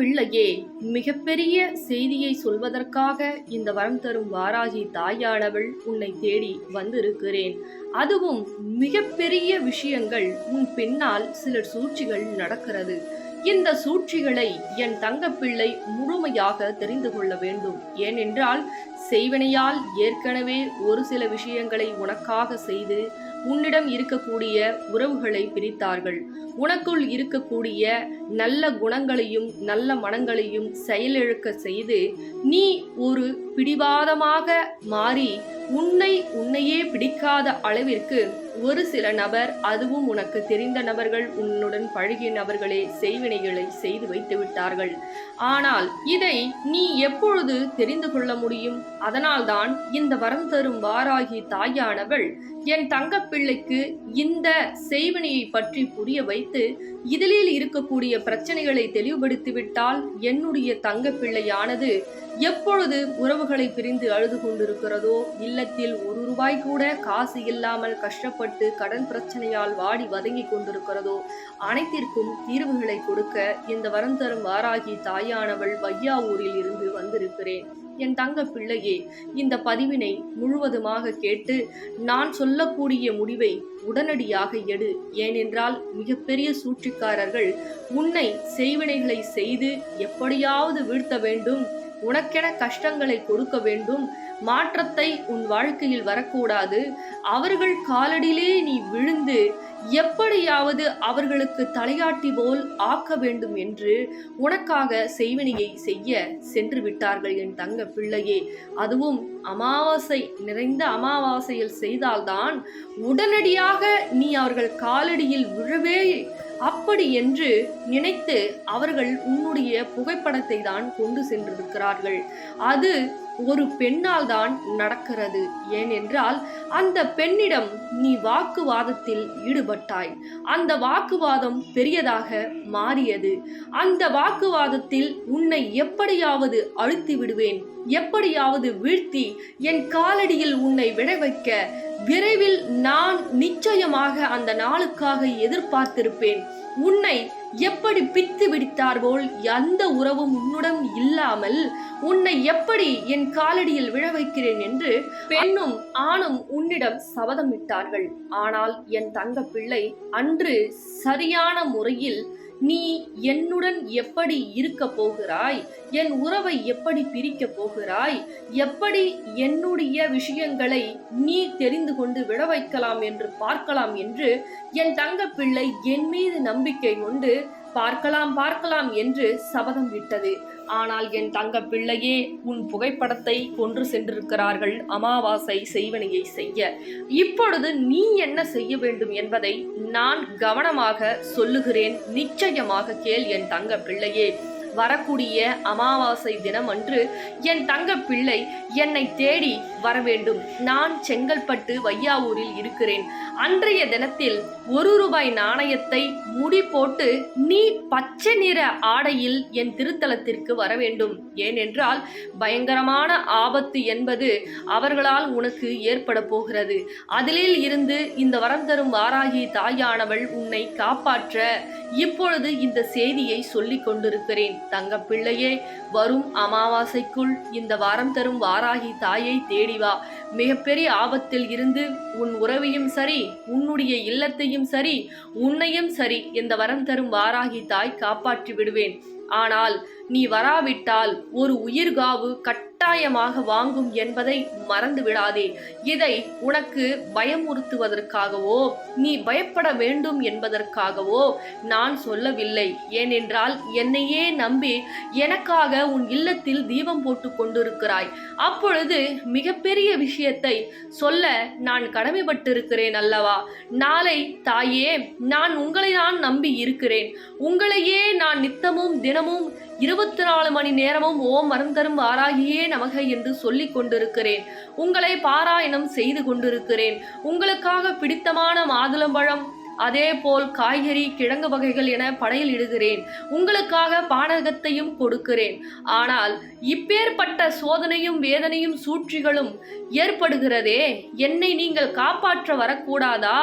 பிள்ளையே மிகப்பெரிய செய்தியை சொல்வதற்காக இந்த வரம் தரும் வாராகி தாயானவள் உன்னை தேடி வந்திருக்கிறேன். அதுவும் மிகப்பெரிய விஷயங்கள் உன் பின்னால் சில சூழ்ச்சிகள் நடக்கிறது. இந்த சூழ்ச்சிகளை என் தங்கப்பிள்ளை முழுமையாக தெரிந்து கொள்ள வேண்டும். ஏனென்றால் செய்வனையால் ஏற்கனவே ஒரு சில விஷயங்களை உனக்காக செய்து உன்னிடம் இருக்கக்கூடிய உறவுகளை பிரித்தார்கள். உனக்குள் இருக்கக்கூடிய நல்ல குணங்களையும் நல்ல மனங்களையும் செயலிழக்க செய்து நீ ஒரு பிடிவாதமாக மாறி உன்னை உன்னையே பிடிக்காத அளவிற்கு ஒரு சில நபர் அதுவும் உனக்கு தெரிந்த நபர்கள் உன்னுடன் பழகிய நபர்களே செய்வினைகளை செய்து வைத்து விட்டார்கள். ஆனால் இதை நீ எப்பொழுது தெரிந்து கொள்ள முடியும்? அதனால்தான் இந்த வரம் தரும் வாராகி தாயானவள் என் தங்கப்பிள்ளைக்கு இந்த செய்வினையை பற்றி புரிய வைத்து இதிலில் இருக்கக்கூடிய பிரச்சனைகளை தெளிவுபடுத்திவிட்டால் என்னுடைய தங்கப்பிள்ளையானது எப்பொழுது உறவுகளை பிரிந்து அழுது கொண்டிருக்கிறதோ இல்லத்தில் ஒரு ரூபாய் கூட காசு இல்லாமல் கஷ்டப்பட்டு கடன் பிரச்சனையால் வாடி வதங்கி கொண்டிருக்கிறதோ அனைத்திற்கும் தீர்வுகளை கொடுக்க இந்த வரம் தரும் வாராகி தாயானவள் வையாவூரில் இருந்து வந்திருக்கிறேன். என் தங்க பிள்ளையே இந்த பதிவினை முழுவதுமாக கேட்டு நான் சொல்லக்கூடிய முடிவை உடனடியாக எடு. ஏனென்றால் மிகப்பெரிய சூழ்ச்சிக்காரர்கள் உன்னை செய்வினைகளை செய்து எப்படியாவது வீழ்த்த வேண்டும் உனக்கென கஷ்டங்களை கொடுக்க வேண்டும் மாற்றத்தை உன் வாழ்க்கையில் வரக்கூடாது அவர்கள் காலடியிலே நீ விழுந்து எப்படியாவது அவர்களுக்கு தலையாட்டி போல் ஆக்க வேண்டும் என்று உனக்காக செய்வினையை செய்ய சென்று விட்டார்கள் என் தங்க பிள்ளையே. அதுவும் அமாவாசை நிறைந்த அமாவாசையில் செய்தால்தான் உடனடியாக நீ அவர்கள் காலடியில் விழவே. அப்படி என்று நினைத்து அவர்கள் உன்னுடைய புகைப்படத்தை தான் கொண்டு சென்றிருக்கிறார்கள். அது ஒரு பெண்ணால் தான் நடக்கிறது. ஏனென்றால் அந்த பெண்ணிடம் நீ வாக்குவாதத்தில் ஈடுபட்டாய். அந்த வாக்குவாதம் பெரியதாக மாறியது. அந்த வாக்குவாதத்தில் உன்னை எப்படியாவது அழுத்தி விடுவேன். எப்படியாவது வீழ்த்தி என் காலடியில் உன்னை விட வைக்க விரைவில் நான் நிச்சயமாக அந்த நாளுக்காக எதிர்பார்த்திருப்பேன். உன்னை எப்படி பித்து விடித்தார் போல் எந்த உறவும் உன்னுடன் இல்லாமல் உன்னை எப்படி என் காலடியில் விழ வைக்கிறேன் என்று பெண்ணும் ஆணும் உன்னிடம் சபதமிட்டார்கள். ஆனால் என் தங்க பிள்ளை அன்று சரியான முறையில் நீ என்னுடன் எப்படி இருக்க போகிறாய்? என் உறவை எப்படி பிரிக்க போகிறாய்? எப்படி என்னுடைய விஷயங்களை நீ தெரிந்து கொண்டு விட வைக்கலாம் என்று பார்க்கலாம் என்று என் தங்க பிள்ளை என் மீது நம்பிக்கை கொண்டு பார்க்கலாம் பார்க்கலாம் என்று சபதம் விட்டது. ஆனால் என் தங்க பிள்ளையே உன் புகைப்படத்தை கொன்று சென்றிருக்கிறார்கள் அமாவாசை செய்வனையை செய்ய. இப்பொழுது நீ என்ன செய்ய வேண்டும் என்பதை நான் கவனமாக சொல்லுகிறேன். நிச்சயமாக கேள் என் தங்க பிள்ளையே. வரக்கூடிய அமாவாசை தினம் அன்று என் தங்க பிள்ளை என்னை தேடி வர வேண்டும் நான் செங்கல்பட்டு வையாவூரில் இருக்கிறேன். அன்றைய தினத்தில் ஒரு ரூபாய் நாணயத்தை முடி போட்டு நீ பச்சை நிற ஆடையில் என் திருத்தலத்திற்கு வர வேண்டும் ஏனென்றால் பயங்கரமான ஆபத்து என்பது அவர்களால் உனக்கு ஏற்பட போகிறது. அதிலில் இருந்து இந்த வரம் தரும் வாராகி தாயானவள் உன்னை காப்பாற்ற இப்பொழுது இந்த செய்தியை சொல்லிக் கொண்டிருக்கிறேன். தங்க பிள்ளையே வரும் அமாவாசைக்குள் இந்த வாரம் தரும் வாராகி தாயை தேடி வா. மிகப்பெரிய ஆபத்தில் இருந்து உன் உறவையும் சரி உன்னுடைய இல்லத்தையும் சரி உன்னையும் சரி இந்த வரம் தரும் வாராகி தாய் காப்பாற்றி விடுவேன். ஆனால் நீ வராவிட்டால் ஒரு உயிர்காவு கட்டாயமாக வாங்கும் என்பதை மறந்து விடாதே இதை உனக்கு பயமுறுத்துவதற்காகவோ நீ பயப்பட வேண்டும் என்பதற்காகவோ நான் சொல்லவில்லை. ஏனென்றால் என்னையே நம்பி எனக்காக உன் இல்லத்தில் தீபம் போட்டு கொண்டிருக்கிறாய். அப்பொழுது மிகப்பெரிய விஷயத்தை சொல்ல நான் கடமைப்பட்டிருக்கிறேன் அல்லவா? நாளை தாயே நான் உங்களை தான் நம்பி இருக்கிறேன். உங்களையே நான் நித்தமும் தினமும் இருபத்தி நாலு மணி நேரமும் ஓம் மருந்தரும் ஆராகியே நமக என்று சொல்லிக் கொண்டிருக்கிறேன். உங்களை பாராயணம் செய்து கொண்டிருக்கிறேன். உங்களுக்காக பிடித்தமான மாதுளம்பழம் அதே போல் காய்கறி கிழங்கு வகைகள் என படையில் இடுகிறேன். உங்களுக்காக பானகத்தையும் கொடுக்கிறேன். ஆனால் இப்பேற்பட்ட சோதனையும் வேதனையும் சூழ்ச்சிகளும் ஏற்படுகிறதே? என்னை நீங்கள் காப்பாற்ற வரக்கூடாதா?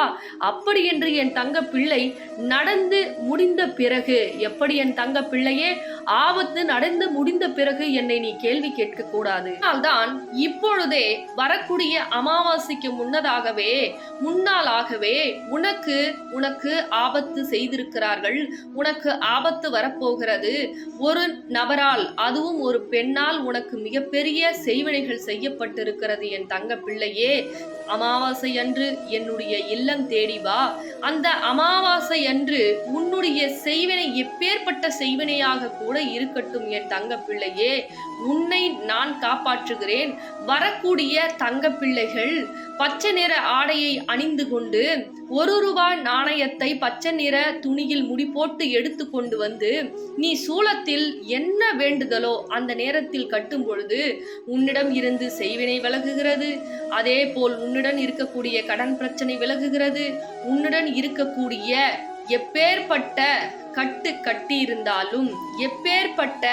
அப்படி என்று என் தங்க பிள்ளை நடந்து முடிந்த பிறகு எப்படி என் தங்க பிள்ளையே ஆபத்து நடந்து முடிந்த பிறகு என்னை நீ கேள்வி கேட்க கூடாது அதனால்தான் இப்பொழுதே வரக்கூடிய அமாவாசைக்கு முன்னதாகவே முன்னாலாகவே உனக்கு உனக்கு ஆபத்து செய்திருக்கிறார்கள். உனக்கு ஆபத்து வரப்போகிறது. ஒரு நபரால் அதுவும் ஒரு பெண்ணால் உனக்கு மிகப்பெரிய செய்வினைகள் செய்யப்பட்டிருக்கிறது என் தங்க பிள்ளையே. அமாவாசை அன்று என்னுடைய இல்லம் தேடி வா. அந்த அமாவாசை அன்று உன்னுடைய செய்வினை எப்பேற்பட்ட செய்வினையாக கூட இருக்கட்டும் என் தங்க பிள்ளையே. உன்னை நான் காப்பாற்றுகிறேன். வரக்கூடிய தங்க பிள்ளைகள் பச்சை நிற ஆடையை அணிந்து கொண்டு ஒரு ரூபாய் நாணயத்தை பச்சை நிற துணியில் முடி போட்டு எடுத்து கொண்டு வந்து நீ சூலத்தில் என்ன வேண்டுதலோ அந்த நேரத்தில் கட்டும் பொழுது உன்னிடம் இருந்து செய்வினை விலகுகிறது. அதே போல் உன்னுடன் இருக்கக்கூடிய கடன் பிரச்சனை விலகுகிறது. உன்னுடன் இருக்கக்கூடிய எப்பேற்பட்ட கட்டு கட்டியிருந்தாலும் எப்பேற்பட்ட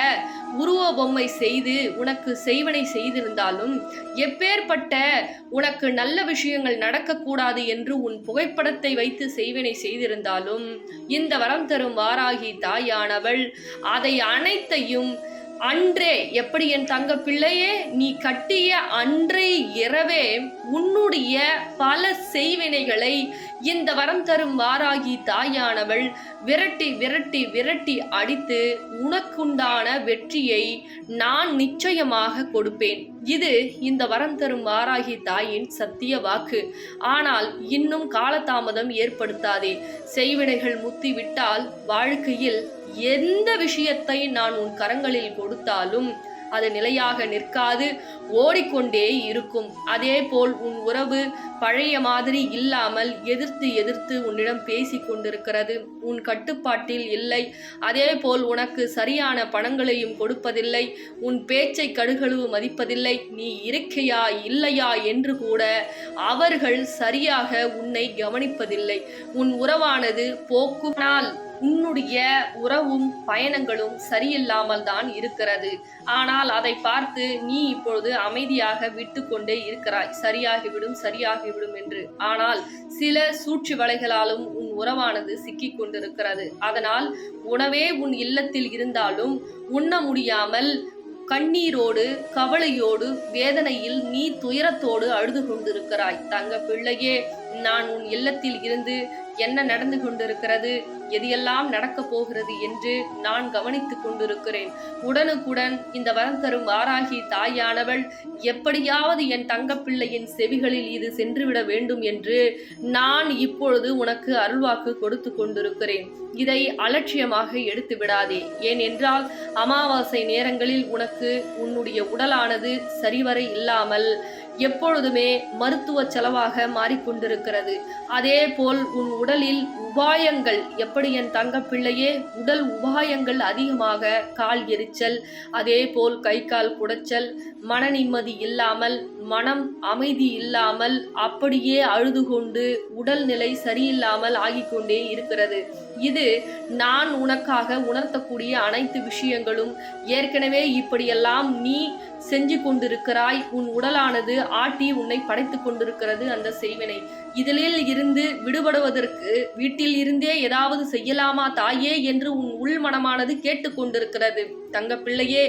உருவ பொம்மை செய்து உனக்கு செய்வனை செய்திருந்தாலும் எப்பேற்பட்ட உனக்கு நல்ல விஷயங்கள் நடக்கக்கூடாது என்று உன் புகைப்படத்தை வைத்து செய்வினை செய்திருந்தாலும் இந்த வரம் தரும் வாராகி தாயானவள் அதை அனைத்தையும் அன்றே எப்படி என் தங்க பிள்ளையே நீ கட்டிய அன்றே இரவே உன்னுடைய பல செய்வினைகளை இந்த வரம் தரும் வாராகி தாயானவள் விரட்டி விரட்டி விரட்டி அடித்து உனக்குண்டான வெற்றியை நான் நிச்சயமாக கொடுப்பேன். இது இந்த வரம் தரும் வாராகி தாயின் சத்திய வாக்கு. ஆனால் இன்னும் காலதாமதம் ஏற்படுத்தாதே. செய்வினைகள் முத்திவிட்டால் வாழ்க்கையில் எந்த விஷயத்தை நான் உன் கரங்களில் கொடுத்தாலும் அது நிலையாக நிற்காது ஓடிக்கொண்டே இருக்கும். அதே போல் உன் உறவு பழைய மாதிரி இல்லாமல் எதிர்த்து எதிர்த்து உன்னிடம் பேசி கொண்டிருக்கிறது. உன் கட்டுப்பாட்டில் இல்லை. அதே போல் உனக்கு சரியான பணங்களையும் கொடுப்பதில்லை. உன் பேச்சை கடுகளவு மதிப்பதில்லை. நீ இருக்கையா இல்லையா என்று கூட அவர்கள் சரியாக உன்னை கவனிப்பதில்லை. உன் உறவானது போக்குனால் உன்னுடைய உறவும் பயணங்களும் சரியில்லாமல் தான் இருக்கிறது. ஆனால் அதை பார்த்து நீ இப்பொழுது அமைதியாக விட்டு கொண்டே இருக்கிறாய். சரியாகிவிடும் சரியாகிவிடும் என்று. ஆனால் சில சூழ்ச்சி வலைகளாலும் உன் உறவானது சிக்கிக் கொண்டிருக்கிறது அதனால் உணவே உன் இல்லத்தில் இருந்தாலும் உண்ண முடியாமல் கண்ணீரோடு கவலையோடு வேதனையில் நீ துயரத்தோடு அழுது கொண்டிருக்கிறாய். தங்க பிள்ளையே நான் உன் இல்லத்தில் இருந்து என்ன நடந்து கொண்டிருக்கிறது எதையெல்லாம் நடக்கப் போகிறது என்று நான் கவனித்துக் கொண்டிருக்கிறேன். உடனுக்குடன் இந்த வரம் தரும் ஆராகி தாயானவள் எப்படியாவது என் தங்கப்பிள்ளையின் செவிகளில் இது சென்றுவிட வேண்டும் என்று நான் இப்பொழுது உனக்கு அருள்வாக்கு கொடுத்து கொண்டிருக்கிறேன். இதை அலட்சியமாக எடுத்து விடாதே. ஏனென்றால் அமாவாசை நேரங்களில் உனக்கு உன்னுடைய உடலானது சரிவர இல்லாமல் எப்பொழுதுமே மருத்துவ செலவாக மாறிக்கொண்டிருக்கிறது. அதே போல் உன் உடலில் உபாயங்கள் எப்படி என் தங்கப்பிள்ளையே உடல் உபாயங்கள் அதிகமாக கால் எரிச்சல் அதே போல் கை கால் குடைச்சல் மன நிம்மதி இல்லாமல் மனம் அமைதி இல்லாமல் அப்படியே அழுது கொண்டு உடல்நிலை சரியில்லாமல் ஆகிக்கொண்டே இருக்கிறது. இது நான் உனக்காக உணர்த்தக்கூடிய அனைத்து விஷயங்களும். ஏற்கனவே இப்படியெல்லாம் நீ செஞ்சு கொண்டிருக்கிறாய் உன் உடலானது ஆட்டி உன்னை படைத்து கொண்டிருக்கிறது அந்த செய்வினை. இதிலில் இருந்து விடுபடுவதற்கு வீட்டில் இருந்தே ஏதாவது செய்யலாமா தாயே என்று உன் உள் மனமானது கேட்டுக்கொண்டிருக்கிறது தங்க பிள்ளையே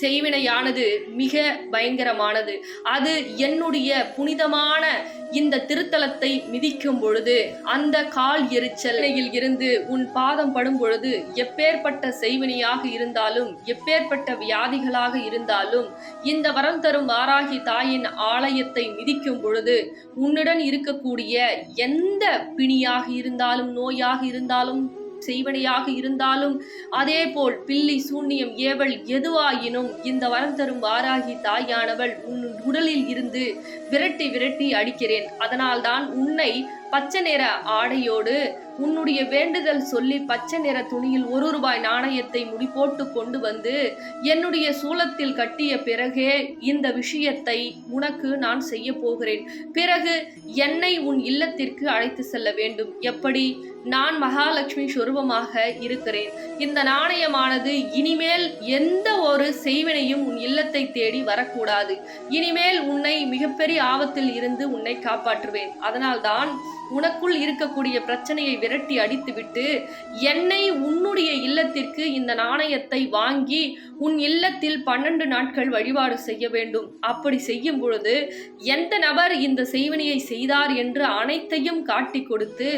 செய்வினையானது மிக பயங்கரமானது. அது என்னுடைய புனிதமான இந்த திருத்தலத்தை மிதிக்கும் பொழுது அந்த கால் எரிச்சலையில் இருந்து உன் பாதம் படும் பொழுது எப்பேற்பட்ட செய்வினையாக இருந்தாலும் எப்பேற்பட்ட வியாதிகளாக இருந்தாலும் இந்த வரம் தரும் வாராகி தாயின் ஆலயத்தை மிதிக்கும் பொழுது உன்னுடன் இருக்கக்கூடிய எந்த பிணியாக இருந்தாலும் நோயாக இருந்தாலும் செய்வனையாக இருந்தாலும் அதே போல் பில்லி சூன்யம் ஏவல் எதுவாயினும் இந்த வரம் தரும் வாராகி தாயானவள் உன் உடலில் இருந்து விரட்டி விரட்டி அடிக்கிறேன். அதனால்தான் உன்னை பச்சை நிற ஆடையோடு உன்னுடைய வேண்டுதல் சொல்லி பச்சை நிற துணியில் ஒரு ரூபாய் நாணயத்தை முடிபோட்டு கொண்டு வந்து என்னுடைய சூலத்தில் கட்டிய பிறகே இந்த விஷயத்தை உனக்கு நான் செய்ய போகிறேன். பிறகு என்னை உன் இல்லத்திற்கு அழைத்து செல்ல வேண்டும். எப்படி? நான் மகாலட்சுமி சொருபமாக இருக்கிறேன். இந்த நாணயமானது இனிமேல் எந்த ஒரு செய்வினையும் உன் இல்லத்தை தேடி வரக்கூடாது. இனிமேல் உன்னை மிகப்பெரிய ஆபத்தில் இருந்து உன்னை காப்பாற்றுவேன். அதனால்தான் உனக்குள் இருக்கக்கூடிய பிரச்சனையை விரட்டி அடித்துவிட்டு என்னை உன்னுடைய இல்லத்திற்கு இந்த நாணயத்தை வாங்கி உன் இல்லத்தில் பன்னெண்டு நாட்கள் வழிபாடு செய்ய வேண்டும். அப்படி செய்யும் பொழுது எந்த நபர் இந்த செய்வினையை செய்தார் என்று அனைத்தையும் காட்டி கொடுத்து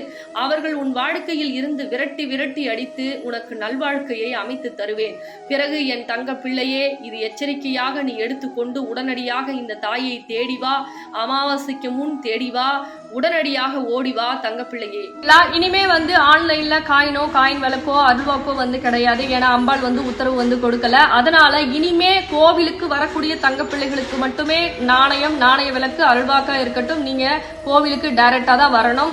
அவர்கள் உன் வாழ்க்கையில் இருந்து விரட்டி விரட்டி அடித்து உனக்கு நல்வாழ்க்கையை அமைத்து தருவேன். பிறகு என் தங்க பிள்ளையே இது எச்சரிக்கையாக நீ எடுத்துக்கொண்டு உடனடியாக இந்த தாயை தேடி வா அமாவாசைக்கு முன் தேடி வா உடனடியாக ஓ ஓடி வா தங்க பிள்ளையே இனிமே வந்து ஆன்லைன்ல காயினோ காயின் விளக்கோ அருள்வாக்கோ வந்து கிடையாது. ஏன்னா அம்பாள் வந்து உத்தரவு வந்து கொடுக்கல. அதனால இனிமே கோவிலுக்கு வரக்கூடிய தங்க பிள்ளைகளுக்கு மட்டுமே நாணயம் நாணய விளக்கு அருள்வாக்கா இருக்கட்டும். நீங்க கோவிலுக்கு டைரக்டா தான் வரணும்.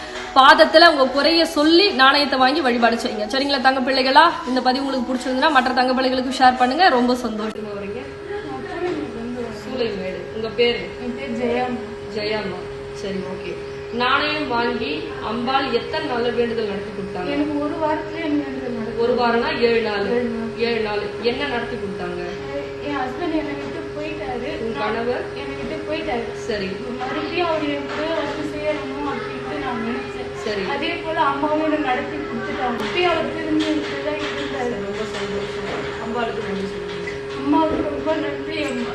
பாதத்துல உங்க குறைய சொல்லி நாணயத்தை வாங்கி வழிபாடு செய்யுங்க. சரிங்களா தங்க பிள்ளைகளா? இந்த பதிவு உங்களுக்கு பிடிச்சிருந்ததுன்னா மற்ற தங்க பிள்ளைகளுக்கு ஷேர் பண்ணுங்க. ரொம்ப சந்தோஷமா. வரீங்க சூளைமேடு. உங்க பேரு? என் பேர் ஜெயம். ஜெயாம்மா. சரி ஓகே நாணயம் வாங்கி அம்பாள் எத்தனை நாள்ல வேண்டுதல் நடத்தி கொடுத்தாங்க? எனக்கு ஒரு வாரத்துல ஒரு வாரம்னா ஏழு நாள். ஏழு நாள். என்ன நடத்தி கொடுத்தாங்க? என் ஹஸ்பண்ட் என்னை விட்டு போயிட்டாரு. உன் கணவர்? என்னை விட்டு போயிட்டாரு. சரி. மறுபடியும் அவர் என் கூட சரி. அதே போல அம்மாவோட நடத்தி கொடுத்துட்டாங்க. இப்பயும் அவர் திரும்பி தான் இருந்தாரு ரொம்ப சந்தோஷம். நன்றி சொல்லுங்க அம்மாவுக்கு ரொம்ப நன்றி அம்மா.